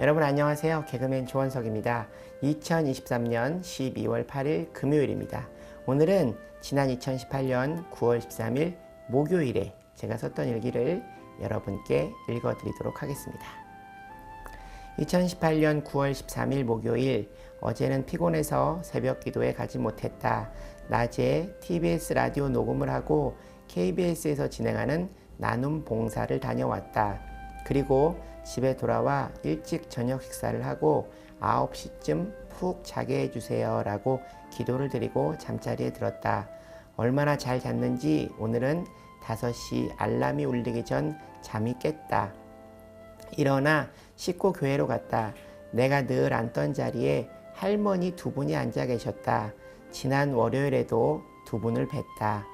여러분 안녕하세요. 개그맨 조원석입니다. 2023년 12월 8일 금요일입니다. 오늘은 지난 2018년 9월 13일 목요일에 제가 썼던 일기를 여러분께 읽어드리도록 하겠습니다. 2018년 9월 13일 목요일 어제는 피곤해서 새벽 기도에 가지 못했다. 낮에 TBS 라디오 녹음을 하고 KBS에서 진행하는 나눔 봉사를 다녀왔다. 그리고 집에 돌아와 일찍 저녁 식사를 하고 9시쯤 푹 자게 해주세요 라고 기도를 드리고 잠자리에 들었다. 얼마나 잘 잤는지 오늘은 5시 알람이 울리기 전 잠이 깼다. 일어나 씻고 교회로 갔다. 내가 늘 앉던 자리에 할머니 두 분이 앉아 계셨다. 지난 월요일에도 두 분을 뵀다.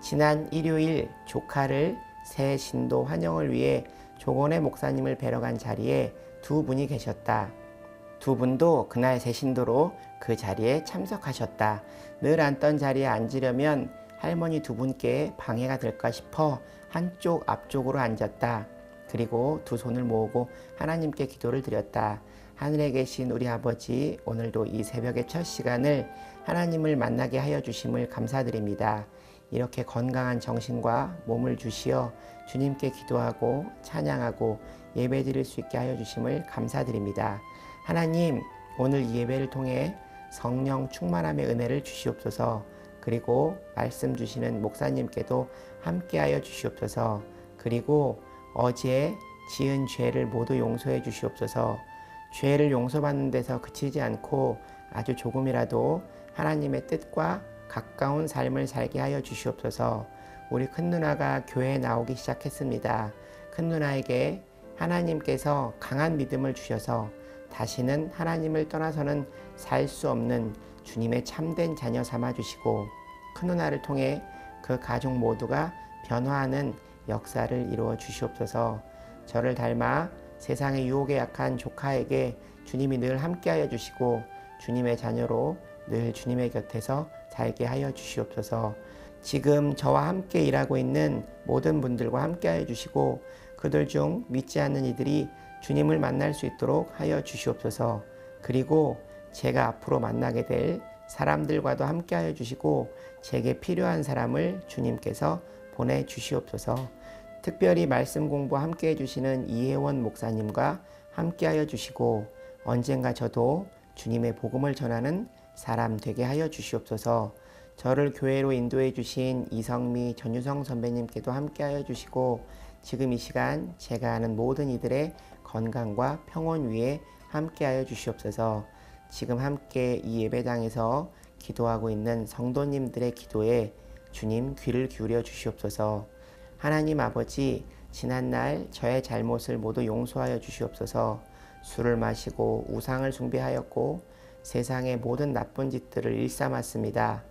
지난 일요일 조카를 새 신도 환영을 위해 조건의 목사님을 뵈러 간 자리에 두 분이 계셨다. 두 분도 그날 새 신도로 그 자리에 참석하셨다. 늘 앉던 자리에 앉으려면 할머니 두 분께 방해가 될까 싶어 한쪽 앞쪽으로 앉았다. 그리고 두 손을 모으고 하나님께 기도를 드렸다. 하늘에 계신 우리 아버지, 오늘도 이 새벽의 첫 시간을 하나님을 만나게 하여 주심을 감사드립니다. 이렇게 건강한 정신과 몸을 주시어 주님께 기도하고 찬양하고 예배 드릴 수 있게 하여 주심을 감사드립니다. 하나님, 오늘 이 예배를 통해 성령 충만함의 은혜를 주시옵소서. 그리고 말씀 주시는 목사님께도 함께 하여 주시옵소서. 그리고 어제 지은 죄를 모두 용서해 주시옵소서. 죄를 용서받는 데서 그치지 않고 아주 조금이라도 하나님의 뜻과 가까운 삶을 살게 하여 주시옵소서. 우리 큰 누나가 교회에 나오기 시작했습니다. 큰 누나에게 하나님께서 강한 믿음을 주셔서 다시는 하나님을 떠나서는 살 수 없는 주님의 참된 자녀 삼아 주시고 큰 누나를 통해 그 가족 모두가 변화하는 역사를 이루어 주시옵소서. 저를 닮아 세상의 유혹에 약한 조카에게 주님이 늘 함께하여 주시고 주님의 자녀로 늘 주님의 곁에서 살게 하여 주시옵소서. 지금 저와 함께 일하고 있는 모든 분들과 함께하여 주시고 그들 중 믿지 않는 이들이 주님을 만날 수 있도록 하여 주시옵소서. 그리고 제가 앞으로 만나게 될 사람들과도 함께 하여 주시고 제게 필요한 사람을 주님께서 보내 주시옵소서. 특별히 말씀 공부 함께 해 주시는 이혜원 목사님과 함께 하여 주시고 언젠가 저도 주님의 복음을 전하는 사람 되게 하여 주시옵소서. 저를 교회로 인도해 주신 이성미 전유성 선배님께도 함께하여 주시고 지금 이 시간 제가 아는 모든 이들의 건강과 평온 위에 함께하여 주시옵소서. 지금 함께 이 예배당에서 기도하고 있는 성도님들의 기도에 주님 귀를 기울여 주시옵소서. 하나님 아버지, 지난날 저의 잘못을 모두 용서하여 주시옵소서. 술을 마시고 우상을 숭배하였고 세상의 모든 나쁜 짓들을 일삼았습니다.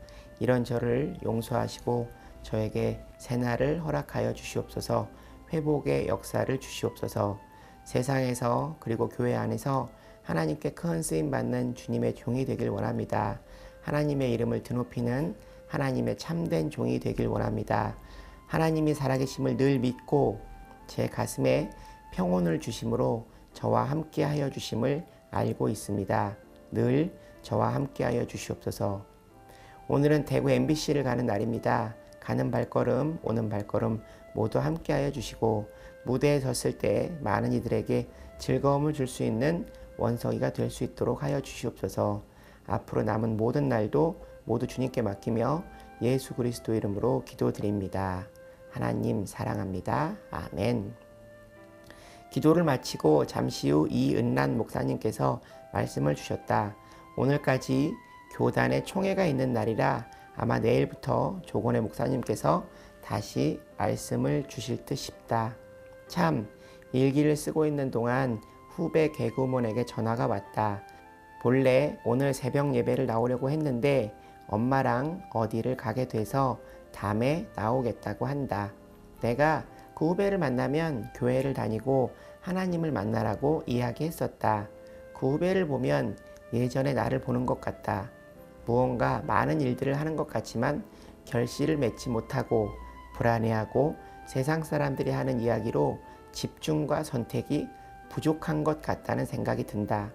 이런 저를 용서하시고 저에게 새날을 허락하여 주시옵소서. 회복의 역사를 주시옵소서. 세상에서 그리고 교회 안에서 하나님께 큰 쓰임 받는 주님의 종이 되길 원합니다. 하나님의 이름을 드높이는 하나님의 참된 종이 되길 원합니다. 하나님이 살아계심을 늘 믿고 제 가슴에 평온을 주심으로 저와 함께 하여 주심을 알고 있습니다. 늘 저와 함께 하여 주시옵소서. 오늘은 대구 MBC를 가는 날입니다. 가는 발걸음, 오는 발걸음 모두 함께 하여 주시고 무대에 섰을 때 많은 이들에게 즐거움을 줄 수 있는 원석이가 될 수 있도록 하여 주시옵소서. 앞으로 남은 모든 날도 모두 주님께 맡기며 예수 그리스도 이름으로 기도드립니다. 하나님 사랑합니다. 아멘. 기도를 마치고 잠시 후 이은란 목사님께서 말씀을 주셨다. 오늘까지 교단의 총회가 있는 날이라 아마 내일부터 조건의 목사님께서 다시 말씀을 주실 듯 싶다. 참, 일기를 쓰고 있는 동안 후배 개구먼에게 전화가 왔다. 본래 오늘 새벽 예배를 나오려고 했는데 엄마랑 어디를 가게 돼서 다음에 나오겠다고 한다. 내가 그 후배를 만나면 교회를 다니고 하나님을 만나라고 이야기했었다. 그 후배를 보면 예전에 나를 보는 것 같다. 무언가 많은 일들을 하는 것 같지만 결실을 맺지 못하고 불안해하고 세상 사람들이 하는 이야기로 집중과 선택이 부족한 것 같다는 생각이 든다.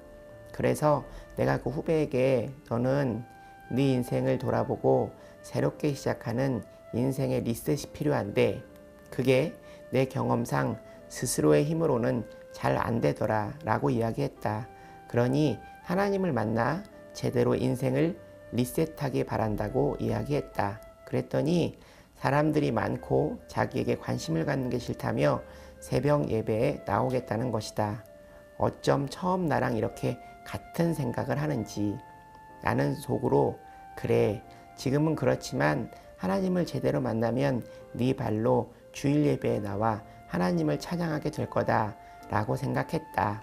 그래서 내가 그 후배에게 너는 네 인생을 돌아보고 새롭게 시작하는 인생의 리셋이 필요한데 그게 내 경험상 스스로의 힘으로는 잘 안 되더라 라고 이야기했다. 그러니 하나님을 만나 제대로 인생을 리셋하기 바란다고 이야기했다. 그랬더니 사람들이 많고 자기에게 관심을 갖는 게 싫다며 새벽 예배에 나오겠다는 것이다. 어쩜 처음 나랑 이렇게 같은 생각을 하는지 나는 속으로 그래 지금은 그렇지만 하나님을 제대로 만나면 네 발로 주일 예배에 나와 하나님을 찬양하게 될 거다 라고 생각했다.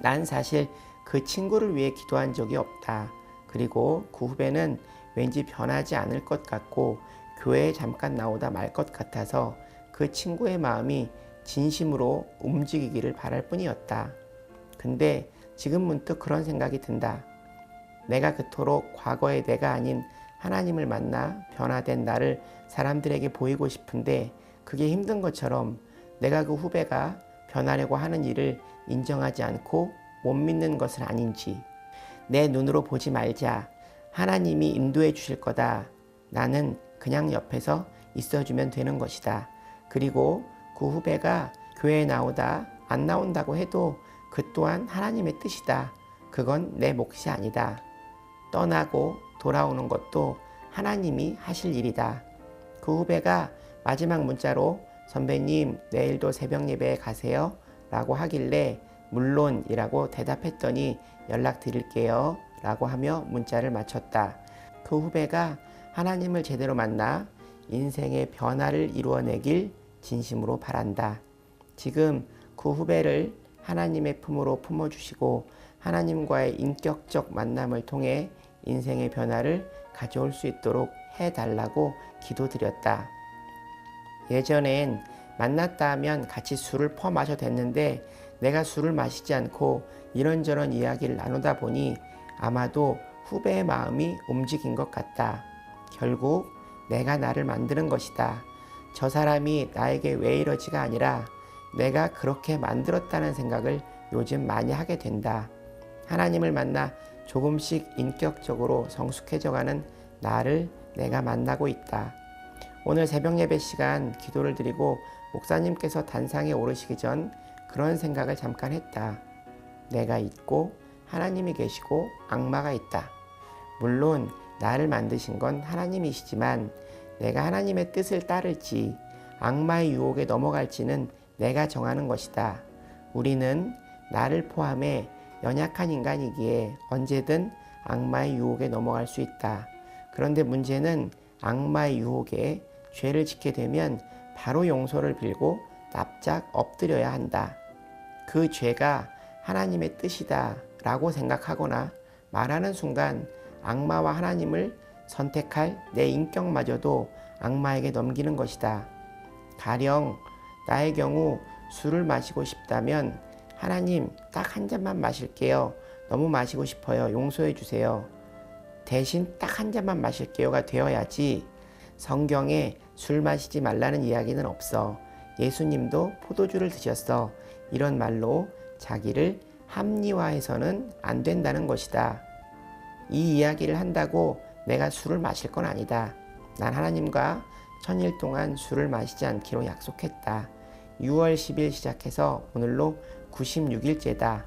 난 사실 그 친구를 위해 기도한 적이 없다. 그리고 그 후배는 왠지 변하지 않을 것 같고 교회에 잠깐 나오다 말 것 같아서 그 친구의 마음이 진심으로 움직이기를 바랄 뿐이었다. 근데 지금 문득 그런 생각이 든다. 내가 그토록 과거의 내가 아닌 하나님을 만나 변화된 나를 사람들에게 보이고 싶은데 그게 힘든 것처럼 내가 그 후배가 변하려고 하는 일을 인정하지 않고 못 믿는 것은 아닌지 내 눈으로 보지 말자. 하나님이 인도해 주실 거다. 나는 그냥 옆에서 있어주면 되는 것이다. 그리고 그 후배가 교회에 나오다 안 나온다고 해도 그 또한 하나님의 뜻이다. 그건 내 몫이 아니다. 떠나고 돌아오는 것도 하나님이 하실 일이다. 그 후배가 마지막 문자로 선배님 내일도 새벽 예배에 가세요? 라고 하길래 물론이라고 대답했더니 연락 드릴게요. 라고 하며 문자를 마쳤다. 그 후배가 하나님을 제대로 만나 인생의 변화를 이루어내길 진심으로 바란다. 지금 그 후배를 하나님의 품으로 품어주시고 하나님과의 인격적 만남을 통해 인생의 변화를 가져올 수 있도록 해달라고 기도드렸다. 예전엔 만났다 하면 같이 술을 퍼 마셔 됐는데 내가 술을 마시지 않고 이런저런 이야기를 나누다 보니 아마도 후배의 마음이 움직인 것 같다. 결국 내가 나를 만드는 것이다. 저 사람이 나에게 왜 이러지가 아니라 내가 그렇게 만들었다는 생각을 요즘 많이 하게 된다. 하나님을 만나 조금씩 인격적으로 성숙해져가는 나를 내가 만나고 있다. 오늘 새벽 예배 시간 기도를 드리고 목사님께서 단상에 오르시기 전 그런 생각을 잠깐 했다. 내가 있고 하나님이 계시고 악마가 있다. 물론 나를 만드신 건 하나님이시지만 내가 하나님의 뜻을 따를지 악마의 유혹에 넘어갈지는 내가 정하는 것이다. 우리는 나를 포함해 연약한 인간이기에 언제든 악마의 유혹에 넘어갈 수 있다. 그런데 문제는 악마의 유혹에 죄를 짓게 되면 바로 용서를 빌고 납작 엎드려야 한다. 그 죄가 하나님의 뜻이다 라고 생각하거나 말하는 순간 악마와 하나님을 선택할 내 인격마저도 악마에게 넘기는 것이다. 가령 나의 경우 술을 마시고 싶다면 하나님 딱 한 잔만 마실게요. 너무 마시고 싶어요. 용서해 주세요. 대신 딱 한 잔만 마실게요가 되어야지 성경에 술 마시지 말라는 이야기는 없어. 예수님도 포도주를 드셨어. 이런 말로 자기를 합리화해서는 안 된다는 것이다. 이 이야기를 한다고 내가 술을 마실 건 아니다. 난 하나님과 천일 동안 술을 마시지 않기로 약속했다. 6월 10일 시작해서 오늘로 96일째다.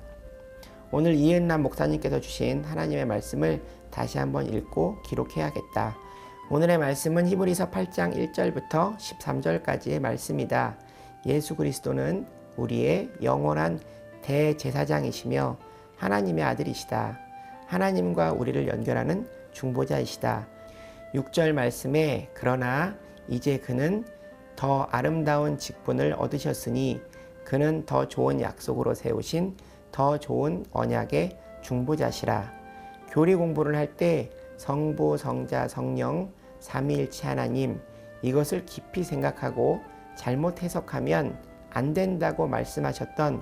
오늘 이은남 목사님께서 주신 하나님의 말씀을 다시 한번 읽고 기록해야겠다. 오늘의 말씀은 히브리서 8장 1절부터 13절까지의 말씀이다. 예수 그리스도는 우리의 영원한 대제사장이시며 하나님의 아들이시다. 하나님과 우리를 연결하는 중보자이시다. 6절 말씀에 그러나 이제 그는 더 아름다운 직분을 얻으셨으니 그는 더 좋은 약속으로 세우신 더 좋은 언약의 중보자시라. 교리 공부를 할 때 성부, 성자, 성령, 삼위일체 하나님 이것을 깊이 생각하고 잘못 해석하면 안 된다고 말씀하셨던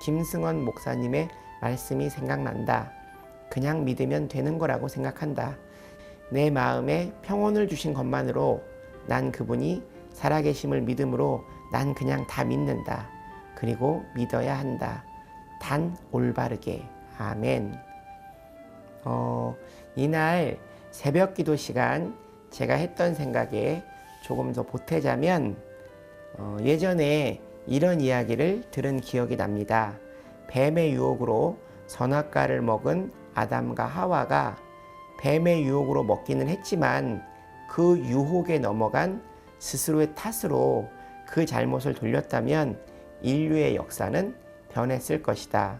김승원 목사님의 말씀이 생각난다. 그냥 믿으면 되는 거라고 생각한다. 내 마음에 평온을 주신 것만으로 난 그분이 살아계심을 믿음으로 난 그냥 다 믿는다. 그리고 믿어야 한다. 단 올바르게. 아멘. 어, 이날 새벽 기도 시간 제가 했던 생각에 조금 더 보태자면 어, 예전에 이런 이야기를 들은 기억이 납니다. 뱀의 유혹으로 선악과를 먹은 아담과 하와가 뱀의 유혹으로 먹기는 했지만 그 유혹에 넘어간 스스로의 탓으로 그 잘못을 돌렸다면 인류의 역사는 변했을 것이다.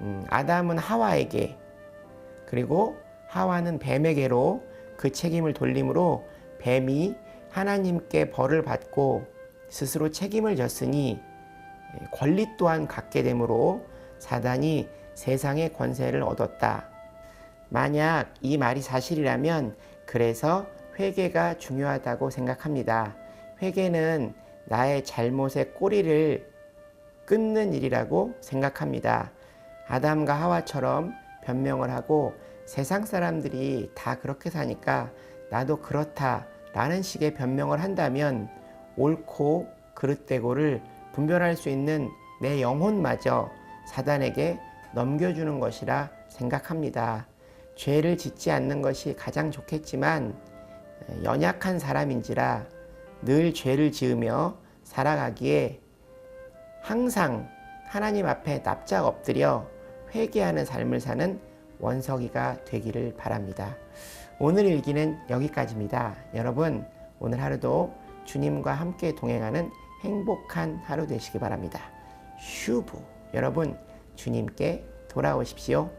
음, 아담은 하와에게 그리고 하와는 뱀에게로 그 책임을 돌림으로 뱀이 하나님께 벌을 받고 스스로 책임을 졌으니 권리 또한 갖게 되므로 사단이 세상의 권세를 얻었다. 만약 이 말이 사실이라면 그래서 회개가 중요하다고 생각합니다. 회개는 나의 잘못의 꼬리를 끊는 일이라고 생각합니다. 아담과 하와처럼 변명을 하고 세상 사람들이 다 그렇게 사니까 나도 그렇다 라는 식의 변명을 한다면 옳고 그릇되고를 분별할 수 있는 내 영혼마저 사단에게 넘겨주는 것이라 생각합니다. 죄를 짓지 않는 것이 가장 좋겠지만 연약한 사람인지라 늘 죄를 지으며 살아가기에 항상 하나님 앞에 납작 엎드려 회개하는 삶을 사는 원석이가 되기를 바랍니다. 오늘 일기는 여기까지입니다. 여러분, 오늘 하루도 주님과 함께 동행하는 행복한 하루 되시기 바랍니다. 슈브. 여러분, 주님께 돌아오십시오.